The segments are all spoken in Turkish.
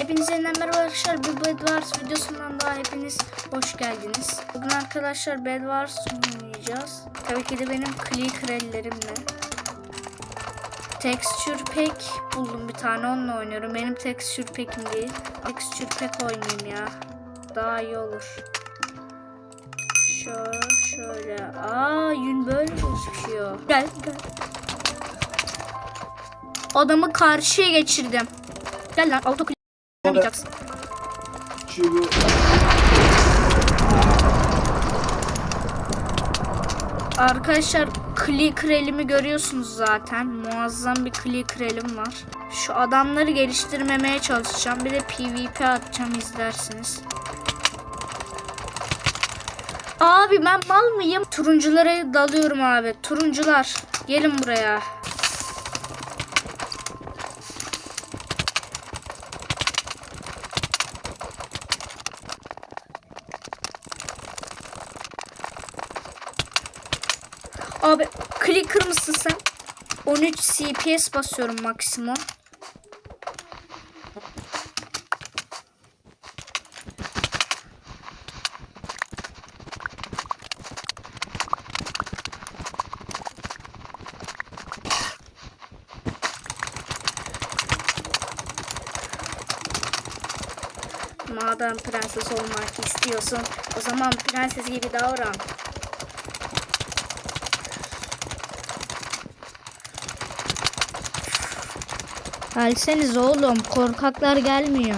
Hepinize merhaba arkadaşlar. Bir Bed Wars videosundan daha hepiniz hoş geldiniz. Bugün arkadaşlar Bed Wars oynayacağız. Tabii ki de benim clicker ellerimle. Texture Pack buldum bir tane onunla oynuyorum. Benim Texture Pack'im değil. Texture Pack oynayayım ya. Daha iyi olur. Şöyle şöyle. Aa yün böyle gözüküyor. Gel gel. Adamı karşıya geçirdim. Gel lan auto Çığlığı Arkadaşlar clicker elimi görüyorsunuz zaten. Muazzam bir clicker elim var. Şu adamları geliştirmemeye çalışacağım. Bir de PvP atacağım izlersiniz. Abi ben mal mıyım? Turunculara dalıyorum abi. Turuncular gelin buraya. Abi clicker mısın sen? 13 CPS basıyorum maksimum. Madem prenses olmak istiyorsun, o zaman prenses gibi davran. Gelseniz oğlum korkaklar gelmiyor.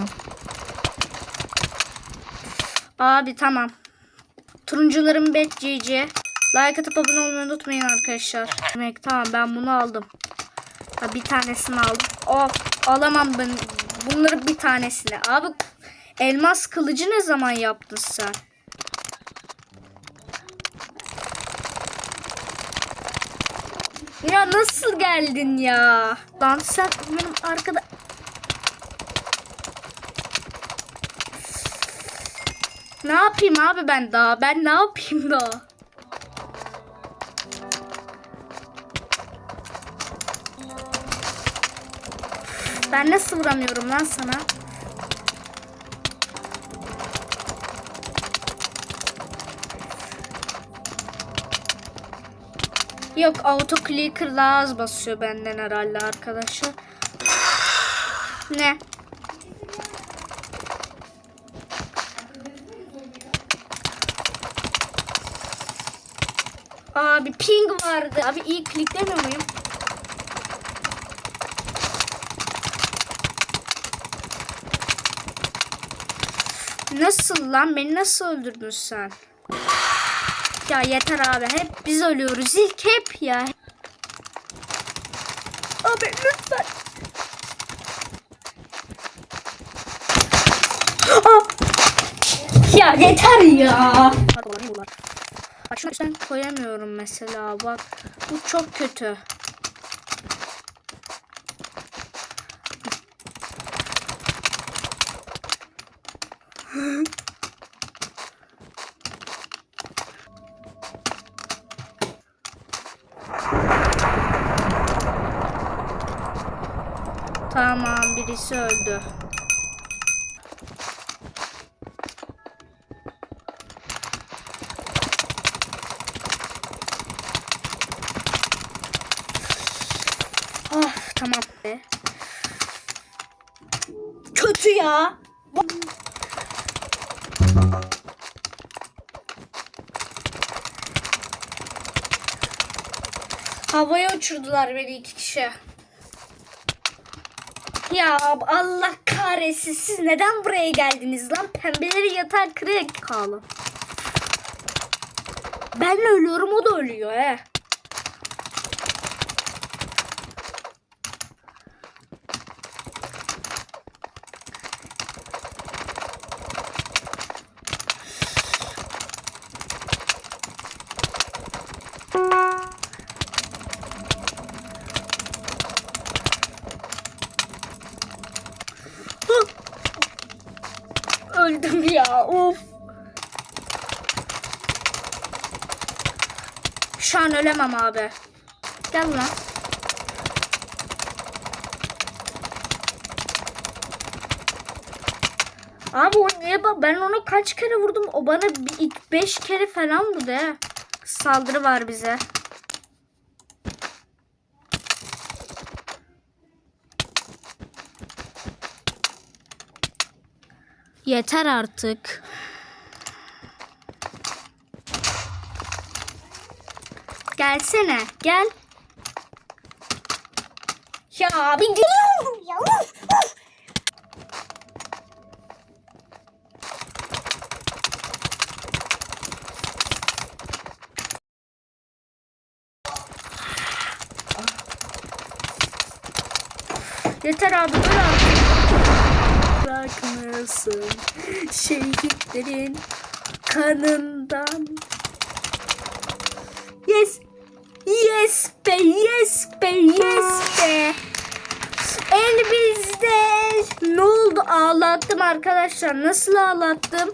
Abi tamam. Turuncuların bet GG. Like atıp abone olmayı unutmayın arkadaşlar. Demek tamam ben bunu aldım. Ha, bir tanesini aldım. Oh alamam ben bunları bir tanesini. Abi elmas kılıcı ne zaman yaptın sen? Ya nasıl geldin ya? Lan sen benim arkada... Ne yapayım abi ben daha? Ben ne yapayım daha? Ben nasıl vuramıyorum lan sana? Yok auto clicker daha az basıyor benden herhalde arkadaşlar. Ne? Abi ping vardı. Abi iyi kliklemiyor muyum? Nasıl lan? Beni nasıl öldürdün sen? Ya yeter abi. Hep biz ölüyoruz. İlk hep ya. Abi lütfen. Aa! Ya yeter ya. Bak şunu üstten koyamıyorum mesela. Bak bu çok kötü. Tamam birisi öldü. Ah tamam be. Kötü ya. Havaya uçurdular beni iki kişi. Ya Allah kahretsin siz neden buraya geldiniz lan? Pembeleri yatağa kırık kalı. Ben ölüyorum o da ölüyor he. Öldüm ya of. Şu an ölemem abi. Gel lan. Abi o niye bak ben onu kaç kere vurdum? O bana bir, ilk beş kere falan vurdu he. Saldırı var bize. Yeter artık. Gelsene, gel. Ya abi geliyorum ya. Uf, uf. Yeter abi dur artık. Bırakmasın şehitlerin kanından. Yes. Yes be, yes be, yes be. El bizde. Ne oldu? Ağlattım arkadaşlar. Nasıl ağlattım?